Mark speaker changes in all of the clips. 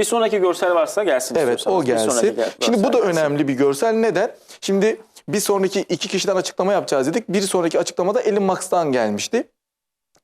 Speaker 1: Bir sonraki görsel varsa gelsin
Speaker 2: Evet o
Speaker 1: Bir sonraki
Speaker 2: gelsin.
Speaker 1: gel-
Speaker 2: Şimdi bu
Speaker 1: görsel
Speaker 2: da
Speaker 1: gelsin.
Speaker 2: önemli bir görsel. Neden? Şimdi bir sonraki iki kişiden açıklama yapacağız dedik. Bir sonraki açıklamada Elon Musk'tan gelmişti.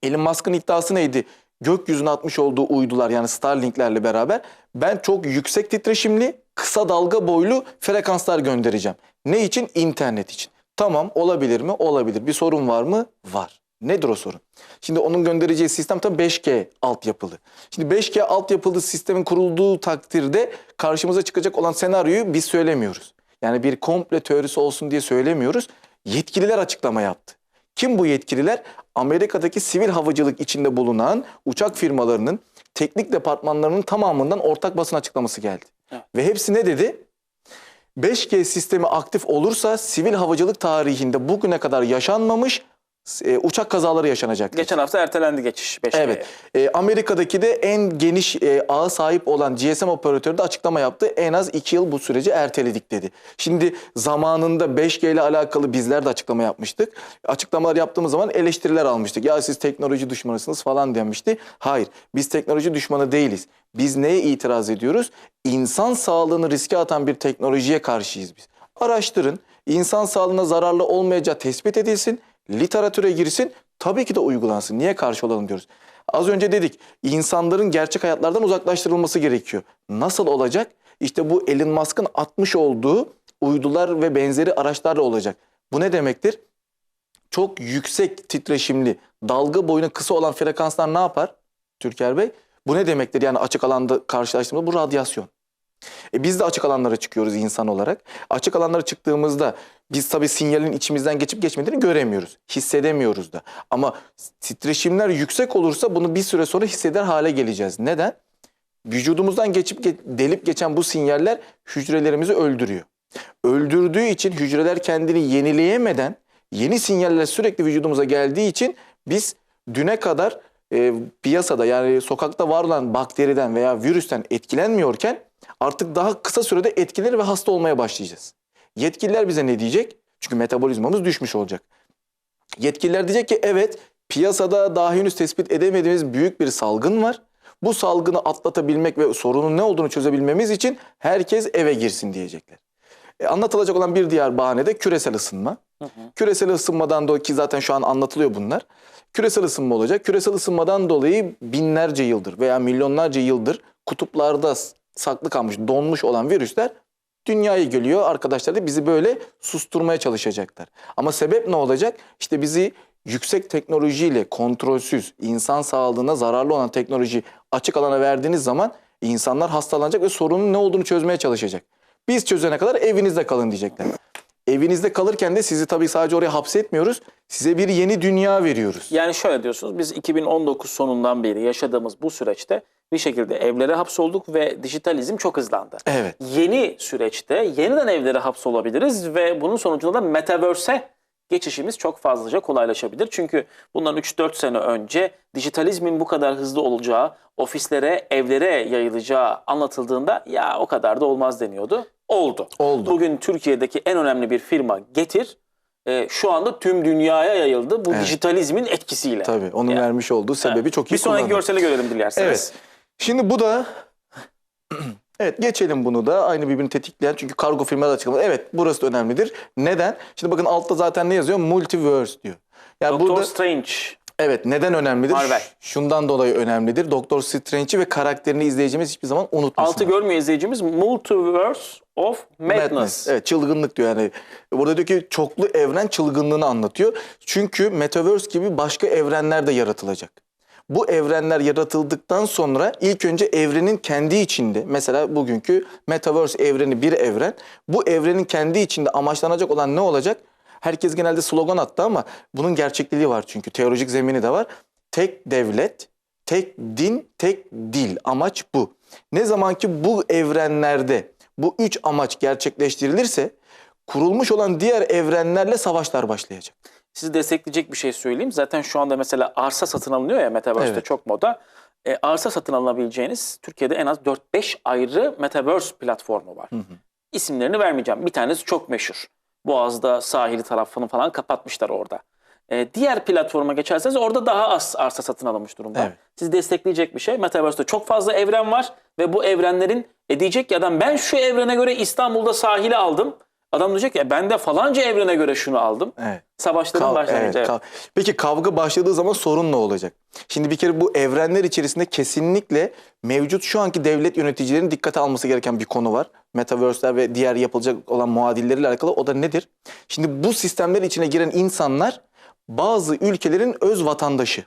Speaker 2: Elon Musk'ın iddiası neydi? Gökyüzüne atmış olduğu uydular yani Starlink'lerle beraber ben çok yüksek titreşimli, kısa dalga boylu frekanslar göndereceğim. Ne için? İnternet için. Tamam olabilir mi? Olabilir. Bir sorun var mı? Var. Nedir o sorun? Şimdi onun göndereceği sistem tabii 5G altyapılı. Şimdi 5G altyapılı sistemin kurulduğu takdirde karşımıza çıkacak olan senaryoyu biz söylemiyoruz. Yani bir komple teorisi olsun diye söylemiyoruz. Yetkililer açıklama yaptı. Kim bu yetkililer? Amerika'daki sivil havacılık içinde bulunan uçak firmalarının teknik departmanlarının tamamından ortak basın açıklaması geldi.
Speaker 1: Evet.
Speaker 2: Ve hepsi ne dedi? 5G sistemi aktif olursa sivil havacılık tarihinde bugüne kadar yaşanmamış e, uçak kazaları yaşanacak.
Speaker 1: Geçen hafta ertelendi geçiş 5G'ye.
Speaker 2: Evet. E, Amerika'daki de en geniş e, ağa sahip olan GSM operatörü de açıklama yaptı. En az 2 yıl bu süreci erteledik dedi. Şimdi zamanında 5G ile alakalı bizler de açıklama yapmıştık. Açıklamalar yaptığımız zaman eleştiriler almıştık. Ya siz teknoloji düşmanısınız falan demişti. Hayır biz teknoloji düşmanı değiliz. Biz neye itiraz ediyoruz? İnsan sağlığını riske atan bir teknolojiye karşıyız biz. Araştırın. İnsan sağlığına zararlı olmayacağı tespit edilsin. Literatüre girsin. Tabii ki de uygulansın. Niye karşı olalım diyoruz. Az önce dedik insanların gerçek hayatlardan uzaklaştırılması gerekiyor. Nasıl olacak? İşte bu Elon Musk'ın atmış olduğu uydular ve benzeri araçlarla olacak. Bu ne demektir? Çok yüksek titreşimli, dalga boyunu kısa olan frekanslar ne yapar? Türker Bey. Bu ne demektir? Yani açık alanda karşılaştığımızda bu radyasyon. E biz de açık alanlara çıkıyoruz insan olarak. Açık alanlara çıktığımızda biz tabii sinyalin içimizden geçip geçmediğini göremiyoruz. Hissedemiyoruz da. Ama titreşimler yüksek olursa bunu bir süre sonra hisseder hale geleceğiz. Neden? Vücudumuzdan geçip ge- delip geçen bu sinyaller hücrelerimizi öldürüyor. Öldürdüğü için hücreler kendini yenileyemeden yeni sinyaller sürekli vücudumuza geldiği için biz düne kadar e, piyasada yani sokakta var olan bakteriden veya virüsten etkilenmiyorken artık daha kısa sürede etkilenir ve hasta olmaya başlayacağız. Yetkililer bize ne diyecek? Çünkü metabolizmamız düşmüş olacak. Yetkililer diyecek ki evet piyasada daha henüz tespit edemediğimiz büyük bir salgın var. Bu salgını atlatabilmek ve sorunun ne olduğunu çözebilmemiz için herkes eve girsin diyecekler. E, anlatılacak olan bir diğer bahane de küresel ısınma. Küresel ısınmadan dolayı ki zaten şu an anlatılıyor bunlar. Küresel ısınma olacak. Küresel ısınmadan dolayı binlerce yıldır veya milyonlarca yıldır kutuplarda saklı kalmış, donmuş olan virüsler dünyaya geliyor. Arkadaşlar da bizi böyle susturmaya çalışacaklar. Ama sebep ne olacak? İşte bizi yüksek teknolojiyle kontrolsüz, insan sağlığına zararlı olan teknoloji açık alana verdiğiniz zaman insanlar hastalanacak ve sorunun ne olduğunu çözmeye çalışacak. Biz çözene kadar evinizde kalın diyecekler. Evinizde kalırken de sizi tabii sadece oraya hapsetmiyoruz. Size bir yeni dünya veriyoruz.
Speaker 1: Yani şöyle diyorsunuz biz 2019 sonundan beri yaşadığımız bu süreçte bir şekilde evlere hapsolduk ve dijitalizm çok hızlandı.
Speaker 2: Evet.
Speaker 1: Yeni süreçte yeniden evlere hapsolabiliriz ve bunun sonucunda da metaverse'e geçişimiz çok fazlaca kolaylaşabilir. Çünkü bundan 3-4 sene önce dijitalizmin bu kadar hızlı olacağı, ofislere, evlere yayılacağı anlatıldığında ya o kadar da olmaz deniyordu. Oldu.
Speaker 2: Oldu.
Speaker 1: Bugün Türkiye'deki en önemli bir firma Getir e, şu anda tüm dünyaya yayıldı bu
Speaker 2: Evet.
Speaker 1: dijitalizmin etkisiyle.
Speaker 2: Tabii onun
Speaker 1: Yani-
Speaker 2: vermiş olduğu sebebi çok iyi
Speaker 1: Bir sonraki
Speaker 2: kullanıldı.
Speaker 1: görseli görelim dilerseniz.
Speaker 2: Evet. Şimdi bu da Evet geçelim bunu da aynı birbirini tetikleyen çünkü kargo firmaları açıklamadı. Evet burası da önemlidir. Neden? Şimdi bakın altta zaten ne yazıyor? Multiverse diyor. Yani
Speaker 1: Doctor
Speaker 2: burada
Speaker 1: Strange.
Speaker 2: evet neden önemlidir?
Speaker 1: Marvel.
Speaker 2: Şundan dolayı önemlidir. Doktor Strange'i ve karakterini izleyicimiz hiçbir zaman unutmasın.
Speaker 1: Altı görmüyor izleyicimiz Multiverse of Madness.
Speaker 2: Evet çılgınlık diyor yani. Burada diyor ki çoklu evren çılgınlığını anlatıyor. Çünkü Metaverse gibi başka evrenler de yaratılacak. Bu evrenler yaratıldıktan sonra ilk önce evrenin kendi içinde mesela bugünkü Metaverse evreni bir evren. Bu evrenin kendi içinde amaçlanacak olan ne olacak? Herkes genelde slogan attı ama bunun gerçekliği var çünkü teolojik zemini de var. Tek devlet, tek din, tek dil. Amaç bu. Ne zaman ki bu evrenlerde bu üç amaç gerçekleştirilirse kurulmuş olan diğer evrenlerle savaşlar başlayacak.
Speaker 1: Sizi destekleyecek bir şey söyleyeyim. Zaten şu anda mesela arsa satın alınıyor ya Metaverse'te
Speaker 2: Evet.
Speaker 1: çok moda. E, arsa satın alınabileceğiniz Türkiye'de en az 4-5 ayrı Metaverse platformu var. İsimlerini vermeyeceğim. Bir tanesi çok meşhur. Boğaz'da sahili tarafını falan kapatmışlar orada. E, diğer platforma geçerseniz orada daha az arsa satın alınmış durumda.
Speaker 2: Evet.
Speaker 1: Sizi destekleyecek bir şey. Metaverse'de çok fazla evren var ve bu evrenlerin e, diyecek ki adam ben şu evrene göre İstanbul'da sahili aldım. Adam diyecek ki "E, ben de falanca evrene göre şunu aldım.
Speaker 2: Evet.
Speaker 1: Savaşların
Speaker 2: Kav-
Speaker 1: başlangıcı.
Speaker 2: evet, kav- Peki kavga başladığı zaman sorun ne olacak? Şimdi bir kere bu evrenler içerisinde kesinlikle mevcut şu anki devlet yöneticilerinin dikkate alması gereken bir konu var. Metaverse'ler ve diğer yapılacak olan muadilleriyle alakalı. O da nedir? Şimdi bu sistemler içine giren insanlar bazı ülkelerin öz vatandaşı.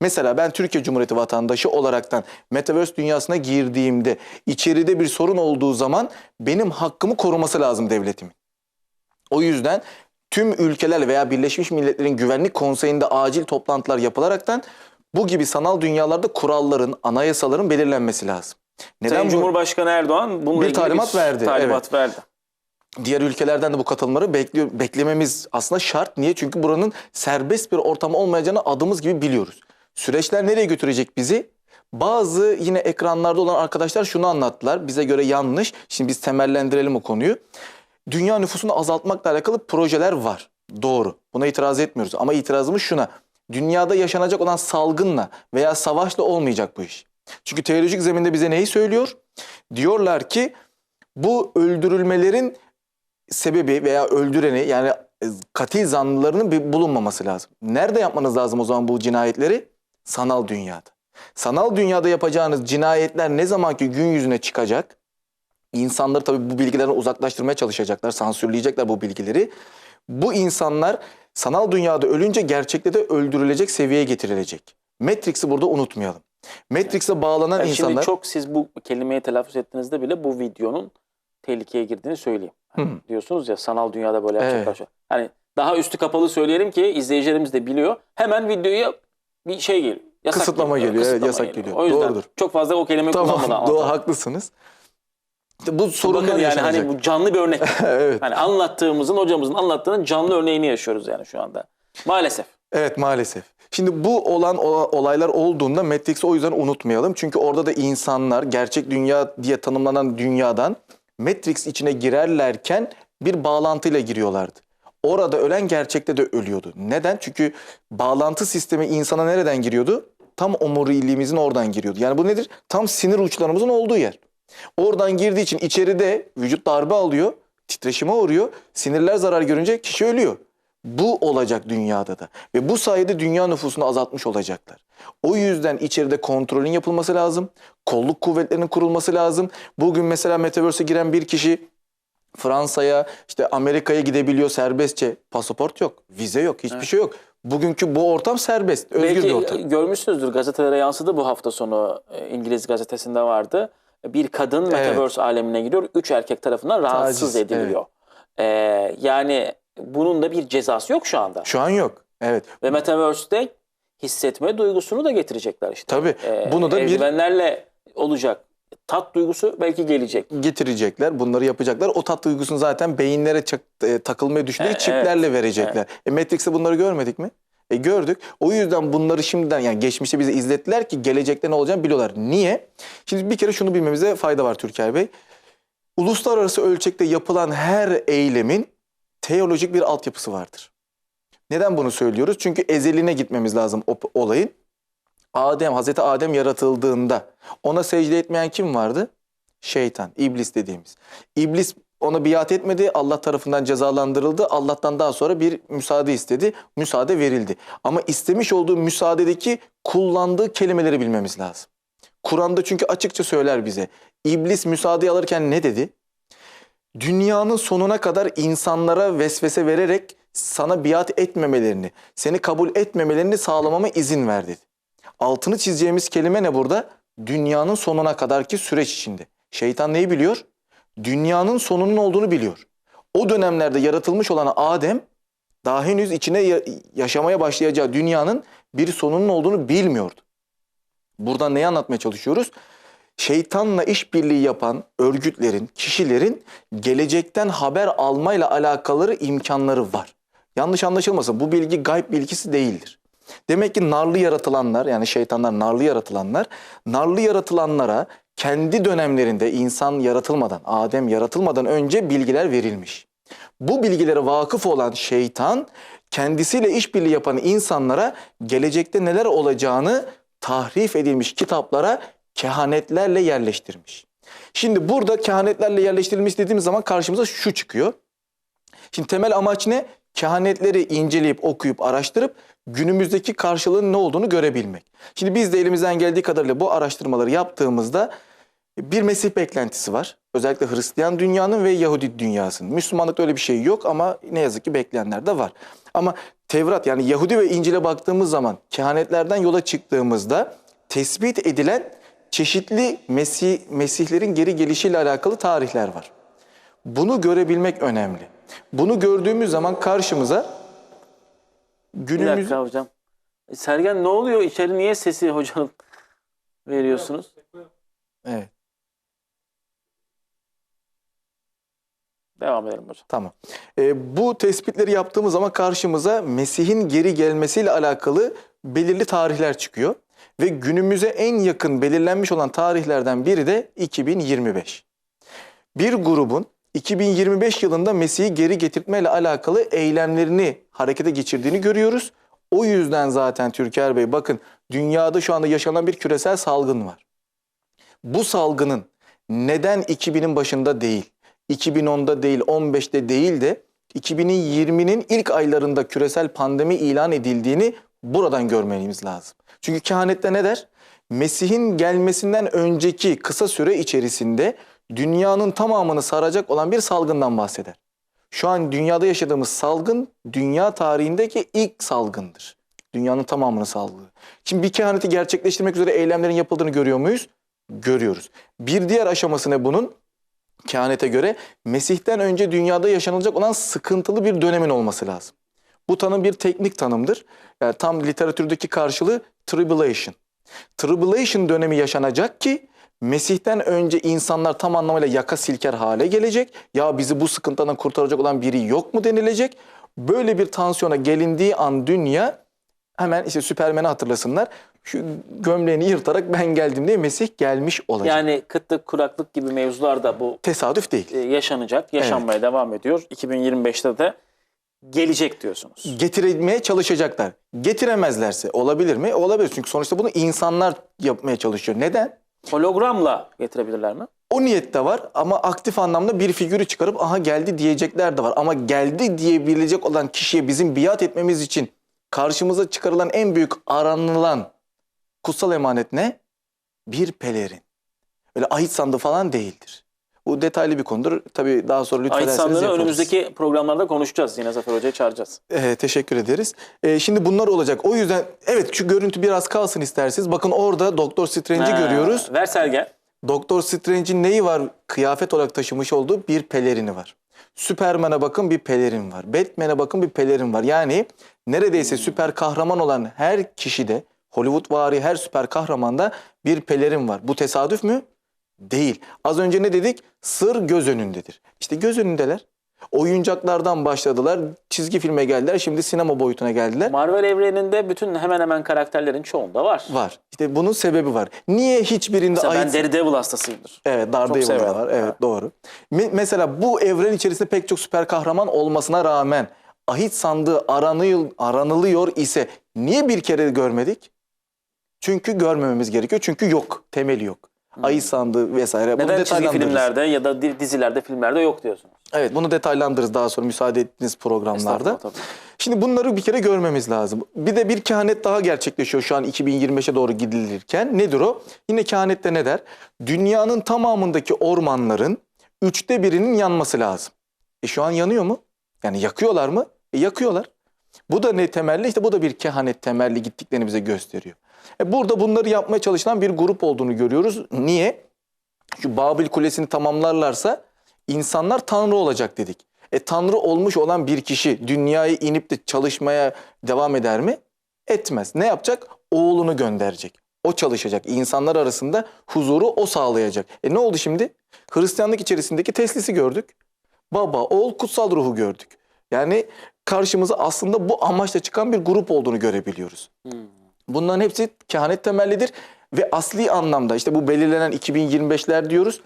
Speaker 2: Mesela ben Türkiye Cumhuriyeti vatandaşı olaraktan Metaverse dünyasına girdiğimde içeride bir sorun olduğu zaman benim hakkımı koruması lazım devletimin. O yüzden tüm ülkeler veya Birleşmiş Milletler'in Güvenlik Konseyi'nde acil toplantılar yapılaraktan bu gibi sanal dünyalarda kuralların, anayasaların belirlenmesi lazım. Neden
Speaker 1: Sayın
Speaker 2: bu?
Speaker 1: Cumhurbaşkanı Erdoğan bununla
Speaker 2: Bir talimat verdi,
Speaker 1: Talimat verdi.
Speaker 2: Diğer ülkelerden de bu katılımları bekliyor, beklememiz aslında şart. Niye? Çünkü buranın serbest bir ortam olmayacağını adımız gibi biliyoruz. Süreçler nereye götürecek bizi? Bazı yine ekranlarda olan arkadaşlar şunu anlattılar. Bize göre yanlış. Şimdi biz temellendirelim o konuyu. Dünya nüfusunu azaltmakla alakalı projeler var. Doğru. Buna itiraz etmiyoruz. Ama itirazımız şuna. Dünyada yaşanacak olan salgınla veya savaşla olmayacak bu iş. Çünkü teolojik zeminde bize neyi söylüyor? Diyorlar ki bu öldürülmelerin sebebi veya öldüreni yani katil zanlılarının bir bulunmaması lazım. Nerede yapmanız lazım o zaman bu cinayetleri? Sanal dünyada. Sanal dünyada yapacağınız cinayetler ne zamanki gün yüzüne çıkacak? İnsanları tabii bu bilgilerden uzaklaştırmaya çalışacaklar, sansürleyecekler bu bilgileri. Bu insanlar sanal dünyada ölünce gerçekte de öldürülecek seviyeye getirilecek. Matrix'i burada unutmayalım. Matrix'e bağlanan
Speaker 1: Yani
Speaker 2: insanlar...
Speaker 1: Şimdi çok siz bu kelimeyi telaffuz ettiğinizde bile bu videonun tehlikeye girdiğini söyleyeyim. Hani
Speaker 2: Hı.
Speaker 1: diyorsunuz ya sanal dünyada böyle yapacaklar.
Speaker 2: Evet.
Speaker 1: Hani daha üstü kapalı söyleyelim ki izleyicilerimiz de biliyor. Hemen videoya bir şey geliyor. Yasak
Speaker 2: Kısıtlama geliyor, evet, yasak geliyor.
Speaker 1: O yüzden
Speaker 2: Doğrudur.
Speaker 1: çok fazla o kelimeyi kullanmadan
Speaker 2: Tamam, doğru
Speaker 1: anlatalım.
Speaker 2: haklısınız. İşte bu sorunlar
Speaker 1: Bakın yani hani bu canlı bir örnek.
Speaker 2: evet.
Speaker 1: hani anlattığımızın hocamızın anlattığının canlı örneğini yaşıyoruz yani şu anda. Maalesef.
Speaker 2: Evet maalesef. Şimdi bu olan olaylar olduğunda Matrix'i o yüzden unutmayalım. Çünkü orada da insanlar gerçek dünya diye tanımlanan dünyadan Matrix içine girerlerken bir bağlantıyla giriyorlardı. Orada ölen gerçekte de ölüyordu. Neden? Çünkü bağlantı sistemi insana nereden giriyordu? Tam omuriliğimizin oradan giriyordu. Yani bu nedir? Tam sinir uçlarımızın olduğu yer. Oradan girdiği için içeride vücut darbe alıyor, titreşime uğruyor. Sinirler zarar görünce kişi ölüyor. Bu olacak dünyada da. Ve bu sayede dünya nüfusunu azaltmış olacaklar. O yüzden içeride kontrolün yapılması lazım. Kolluk kuvvetlerinin kurulması lazım. Bugün mesela Metaverse'e giren bir kişi Fransa'ya, işte Amerika'ya gidebiliyor serbestçe. Pasaport yok, vize yok, hiçbir şey yok. Bugünkü bu ortam serbest, özgür
Speaker 1: Belki
Speaker 2: bir ortam.
Speaker 1: görmüşsünüzdür gazetelere yansıdı bu hafta sonu e, İngiliz gazetesinde vardı. Bir kadın Metaverse alemine giriyor. Üç erkek tarafından rahatsız
Speaker 2: Taciz,
Speaker 1: ediliyor. Ee, yani bunun da bir cezası yok şu anda.
Speaker 2: Şu an yok. Evet.
Speaker 1: Ve Metaverse'de hissetme duygusunu da getirecekler işte.
Speaker 2: Tabii.
Speaker 1: Ee,
Speaker 2: Bunu da bir
Speaker 1: olacak. Tat duygusu belki gelecek.
Speaker 2: getirecekler. Bunları yapacaklar. O tat duygusunu zaten beyinlere çak- e, takılmayı düşünerek
Speaker 1: E,
Speaker 2: çiplerle verecekler. E, Matrix'te bunları görmedik mi? E, gördük. O yüzden bunları şimdiden yani geçmişte bize izlettiler ki gelecekte ne olacağını biliyorlar. Niye? Şimdi bir kere şunu bilmemize fayda var Türker Bey. Uluslararası ölçekte yapılan her eylemin teolojik bir altyapısı vardır. Neden bunu söylüyoruz? Çünkü ezeline gitmemiz lazım o olayın. Adem, Hazreti Adem yaratıldığında ona secde etmeyen kim vardı? Şeytan, iblis dediğimiz. İblis ona biat etmedi, Allah tarafından cezalandırıldı. Allah'tan daha sonra bir müsaade istedi, müsaade verildi. Ama istemiş olduğu müsaadedeki kullandığı kelimeleri bilmemiz lazım. Kur'an'da çünkü açıkça söyler bize. İblis müsaade alırken ne dedi? Dünyanın sonuna kadar insanlara vesvese vererek sana biat etmemelerini, seni kabul etmemelerini sağlamama izin ver dedi. Altını çizeceğimiz kelime ne burada? Dünyanın sonuna kadarki süreç içinde. Şeytan neyi biliyor? Dünyanın sonunun olduğunu biliyor. O dönemlerde yaratılmış olan Adem daha henüz içine ya- yaşamaya başlayacağı dünyanın bir sonunun olduğunu bilmiyordu. Buradan neyi anlatmaya çalışıyoruz? Şeytanla işbirliği yapan örgütlerin, kişilerin gelecekten haber almayla alakaları imkanları var. Yanlış anlaşılmasın bu bilgi gayb bilgisi değildir. Demek ki narlı yaratılanlar yani şeytanlar narlı yaratılanlar narlı yaratılanlara kendi dönemlerinde insan yaratılmadan, Adem yaratılmadan önce bilgiler verilmiş. Bu bilgilere vakıf olan şeytan kendisiyle işbirliği yapan insanlara gelecekte neler olacağını tahrif edilmiş kitaplara kehanetlerle yerleştirmiş. Şimdi burada kehanetlerle yerleştirilmiş dediğimiz zaman karşımıza şu çıkıyor. Şimdi temel amaç ne? Kehanetleri inceleyip, okuyup, araştırıp günümüzdeki karşılığının ne olduğunu görebilmek. Şimdi biz de elimizden geldiği kadarıyla bu araştırmaları yaptığımızda bir Mesih beklentisi var. Özellikle Hristiyan dünyanın ve Yahudi dünyasının. Müslümanlıkta öyle bir şey yok ama ne yazık ki bekleyenler de var. Ama Tevrat yani Yahudi ve İncil'e baktığımız zaman kehanetlerden yola çıktığımızda tespit edilen çeşitli Mesih, Mesihlerin geri gelişiyle alakalı tarihler var. Bunu görebilmek önemli. Bunu gördüğümüz zaman karşımıza
Speaker 1: Bir
Speaker 2: günümüz
Speaker 1: dakika hocam. E, Sergen ne oluyor? İçeri niye sesi hocam veriyorsunuz?
Speaker 2: Evet,
Speaker 1: Devam edelim hocam.
Speaker 2: tamam. Ee, bu tespitleri yaptığımız zaman karşımıza Mesih'in geri gelmesiyle alakalı belirli tarihler çıkıyor ve günümüze en yakın belirlenmiş olan tarihlerden biri de 2025. Bir grubun 2025 yılında Mesih'i geri getirtmeyle alakalı eylemlerini harekete geçirdiğini görüyoruz. O yüzden zaten Türker Bey bakın dünyada şu anda yaşanan bir küresel salgın var. Bu salgının neden 2000'in başında değil, 2010'da değil, 15'te değil de 2020'nin ilk aylarında küresel pandemi ilan edildiğini buradan görmemiz lazım. Çünkü kehanette ne der? Mesih'in gelmesinden önceki kısa süre içerisinde dünyanın tamamını saracak olan bir salgından bahseder. Şu an dünyada yaşadığımız salgın dünya tarihindeki ilk salgındır. Dünyanın tamamını salgını. Şimdi bir kehaneti gerçekleştirmek üzere eylemlerin yapıldığını görüyor muyuz? Görüyoruz. Bir diğer aşaması ne bunun? Kehanete göre Mesih'ten önce dünyada yaşanılacak olan sıkıntılı bir dönemin olması lazım. Bu tanım bir teknik tanımdır. Yani tam literatürdeki karşılığı tribulation. Tribulation dönemi yaşanacak ki Mesih'ten önce insanlar tam anlamıyla yaka silker hale gelecek. Ya bizi bu sıkıntıdan kurtaracak olan biri yok mu denilecek. Böyle bir tansiyona gelindiği an dünya hemen işte Süpermen'i hatırlasınlar. Şu gömleğini yırtarak ben geldim diye Mesih gelmiş olacak.
Speaker 1: Yani kıtlık, kuraklık gibi mevzular da bu
Speaker 2: Tesadüf değil.
Speaker 1: e, yaşanacak, yaşanmaya devam ediyor. 2025'te de gelecek diyorsunuz.
Speaker 2: getirmeye çalışacaklar. Getiremezlerse olabilir mi? Olabilir. Çünkü sonuçta bunu insanlar yapmaya çalışıyor. Neden?
Speaker 1: Hologramla getirebilirler mi?
Speaker 2: O niyette var ama aktif anlamda bir figürü çıkarıp aha geldi diyecekler de var. Ama geldi diyebilecek olan kişiye bizim biat etmemiz için karşımıza çıkarılan en büyük aranılan kutsal emanet ne? Bir pelerin. Öyle ahit sandığı falan değildir. Bu detaylı bir konudur. Tabii daha sonra lütfederseniz
Speaker 1: sandığını
Speaker 2: yaparız.
Speaker 1: önümüzdeki programlarda konuşacağız. Yine Zafer Hoca'yı çağıracağız.
Speaker 2: Ee, teşekkür ederiz. Ee, şimdi bunlar olacak. O yüzden evet şu görüntü biraz kalsın isterseniz. Bakın orada Doktor Strange'i görüyoruz.
Speaker 1: Ver Sergen.
Speaker 2: Doktor Strange'in neyi var? Kıyafet olarak taşımış olduğu bir pelerini var. Superman'e bakın bir pelerin var. Batman'e bakın bir pelerin var. Yani neredeyse süper kahraman olan her kişide Hollywood vari her süper kahramanda bir pelerin var. Bu tesadüf mü? Değil. Az önce ne dedik? Sır göz önündedir. İşte göz önündeler. Oyuncaklardan başladılar. Çizgi filme geldiler. Şimdi sinema boyutuna geldiler.
Speaker 1: Marvel evreninde bütün hemen hemen karakterlerin çoğunda var.
Speaker 2: Var. İşte bunun sebebi var. Niye hiçbirinde
Speaker 1: Mesela ben
Speaker 2: ait...
Speaker 1: Daredevil hastasıyımdır.
Speaker 2: Evet Daredevil var. Evet doğru. Me- mesela bu evren içerisinde pek çok süper kahraman olmasına rağmen ahit sandığı aranıyor, aranılıyor ise niye bir kere görmedik? Çünkü görmememiz gerekiyor. Çünkü yok. Temeli yok. Ahit sandığı vesaire. Bunu.
Speaker 1: Neden çizgi
Speaker 2: detaylandırırız.
Speaker 1: filmlerde ya da di- dizilerde, filmlerde yok diyorsunuz?
Speaker 2: Evet bunu detaylandırırız daha sonra müsaade ettiğiniz programlarda.
Speaker 1: Estağfurullah, tabii.
Speaker 2: Şimdi bunları bir kere görmemiz lazım. Bir de bir kehanet daha gerçekleşiyor şu an 2025'e doğru gidilirken. Nedir o? Yine kehanette ne der? Dünyanın tamamındaki ormanların üçte birinin yanması lazım. E şu an yanıyor mu? Yani yakıyorlar mı? E yakıyorlar. Bu da ne temelli? İşte bu da bir kehanet temelli gittiklerini bize gösteriyor. E burada bunları yapmaya çalışan bir grup olduğunu görüyoruz. Niye? Şu Babil Kulesi'ni tamamlarlarsa insanlar tanrı olacak dedik. E tanrı olmuş olan bir kişi dünyaya inip de çalışmaya devam eder mi? Etmez. Ne yapacak? Oğlunu gönderecek. O çalışacak. İnsanlar arasında huzuru o sağlayacak. E ne oldu şimdi? Hristiyanlık içerisindeki teslisi gördük. Baba, oğul, kutsal ruhu gördük. Yani karşımıza aslında bu amaçla çıkan bir grup olduğunu görebiliyoruz. Bunların hepsi kehanet temellidir ve asli anlamda işte bu belirlenen 2025'ler diyoruz.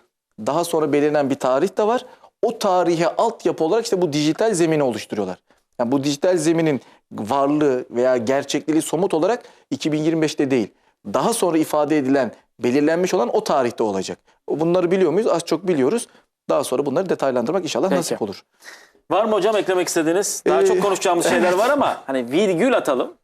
Speaker 2: Daha sonra belirlenen bir tarih de var. o tarihe altyapı olarak işte bu dijital zemini oluşturuyorlar. Yani bu dijital zeminin varlığı veya gerçekliği somut olarak 2025'te değil. Daha sonra ifade edilen, belirlenmiş olan o tarihte olacak. Bunları biliyor muyuz? Az çok biliyoruz. Daha sonra bunları detaylandırmak inşallah
Speaker 1: Peki.
Speaker 2: nasip olur.
Speaker 1: Var mı hocam eklemek istediğiniz? Daha
Speaker 2: Ee,
Speaker 1: çok konuşacağımız şeyler var ama hani virgül atalım.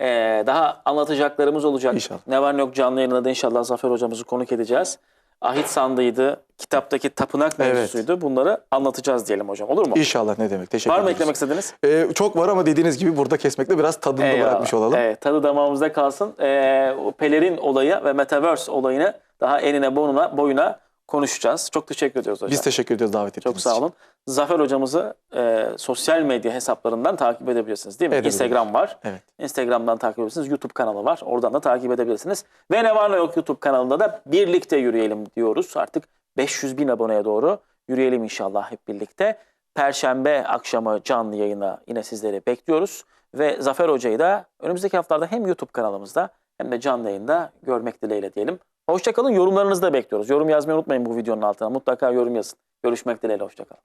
Speaker 1: Ee, daha anlatacaklarımız olacak.
Speaker 2: İnşallah.
Speaker 1: Ne var ne yok canlı yayında da inşallah Zafer hocamızı konuk edeceğiz. Ahit sandığıydı, kitaptaki tapınak
Speaker 2: Evet.
Speaker 1: mevzusuydu. Bunları anlatacağız diyelim hocam. Olur mu?
Speaker 2: İnşallah ne demek. Teşekkür
Speaker 1: Var mı
Speaker 2: ederiz.
Speaker 1: eklemek istediğiniz?
Speaker 2: Ee, çok var ama dediğiniz gibi burada kesmekle biraz tadını da
Speaker 1: Eyvallah.
Speaker 2: bırakmış olalım.
Speaker 1: Evet, tadı damağımızda kalsın. Ee, o pelerin olayı ve metaverse olayını daha enine boyuna, boyuna konuşacağız. Çok teşekkür ediyoruz hocam.
Speaker 2: Biz teşekkür ediyoruz davet ettiğiniz
Speaker 1: Çok sağ
Speaker 2: için.
Speaker 1: olun. Zafer hocamızı e, sosyal medya hesaplarından takip edebilirsiniz değil mi? Instagram var.
Speaker 2: Evet.
Speaker 1: Instagram'dan takip edebilirsiniz. YouTube kanalı var. Oradan da takip edebilirsiniz. Ve ne var ne yok YouTube kanalında da birlikte yürüyelim diyoruz. Artık 500 bin aboneye doğru yürüyelim inşallah hep birlikte. Perşembe akşamı canlı yayına yine sizleri bekliyoruz. Ve Zafer Hoca'yı da önümüzdeki haftalarda hem YouTube kanalımızda hem de canlı yayında görmek dileğiyle diyelim. Hoşçakalın. Yorumlarınızı da bekliyoruz. Yorum yazmayı unutmayın bu videonun altına. Mutlaka yorum yazın. Görüşmek dileğiyle. Hoşçakalın.